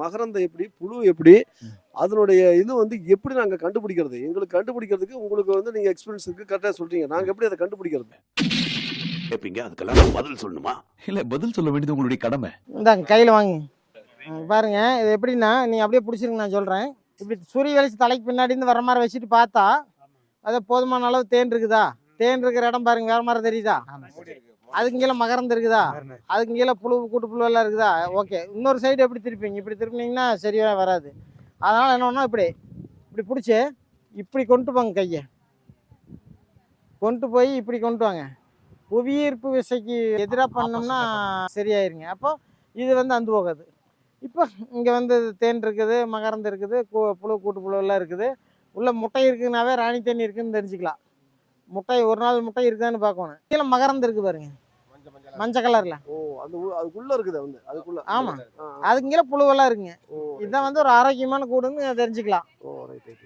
மகரந்தம் எப்படி புழு எப்படி அதனுடைய இது வந்து எப்படி நாங்க கண்டுபிடிக்கிறது? எங்களுக்கு கண்டுபிடிக்கிறதுக்கு உங்களுக்கு வந்து நீங்க எக்ஸ்பீரியன்ஸ் இருக்கு கரெக்டா சொல்றீங்க. நாங்க எப்படி அதை கண்டுபிடிக்கிறது? கேப்பீங்க அதுக்கெல்லாம் பதில் சொல்லணுமா? இல்ல பதில் சொல்ல வேண்டியது உங்களுடைய கடமை. இந்தாங்க கையில் வாங்க. பாருங்க இது எப்படின்னா நீங்கள் அப்படியே பிடிச்சிருங்க நான் சொல்கிறேன் இப்படி சூரிய வெளிச்சு தலைக்கு பின்னாடி இருந்து வர மாதிரி வச்சுட்டு பார்த்தா அது போதுமான அளவு தேன் இருக்குதா? தேன் இருக்கிற இடம் பாருங்க வேற மாதிரி தெரியுதா? அதுக்கு கீழே மகரந்து இருக்குதா அதுக்கு கீழே புழு கூட்டு புழு எல்லாம் இருக்குதா? ஓகே. இன்னொரு சைடு எப்படி திருப்பிங்க? இப்படி திருப்பினீங்கன்னா சரியாக வராது. அதனால் என்ன பண்ணணும் இப்படி இப்படி பிடிச்சி இப்படி கொண்டு போங்க கையை. கொண்டு போய் இப்படி கொண்டு வாங்க. புவியீர்ப்பு விசைக்கு எதிராக பண்ணோம்னா சரியாயிருங்க. அப்போ இது வந்து அந்து போகாது. இப்போ இங்கே வந்து தேன் இருக்குது மகரந்து இருக்குது கு- புழு கூட்டு புழு எல்லாம் இருக்குது. உள்ள முட்டை இருக்குனாவே ராணி தண்ணி இருக்குன்னு தெரிஞ்சுக்கலாம். முட்டை ஒரு நாள் முட்டை இருக்குதான்னு பார்க்கணும். கீழே மகரந்து இருக்கு பாருங்க. மஞ்சள் கலரில். ஓ அந்த அதுக்குள்ள இருக்குது வந்து அதுக்குள்ள. ஆமாம் ஆ, ஆ. அதுக்கு கீழே புழுவெல்லாம் இருக்குங்க. ஓ இதுதான் வந்து ஒரு ஆரோக்கியமான கூடுன்னு தெரிஞ்சுக்கலாம். ஓ ரைட் ரைட்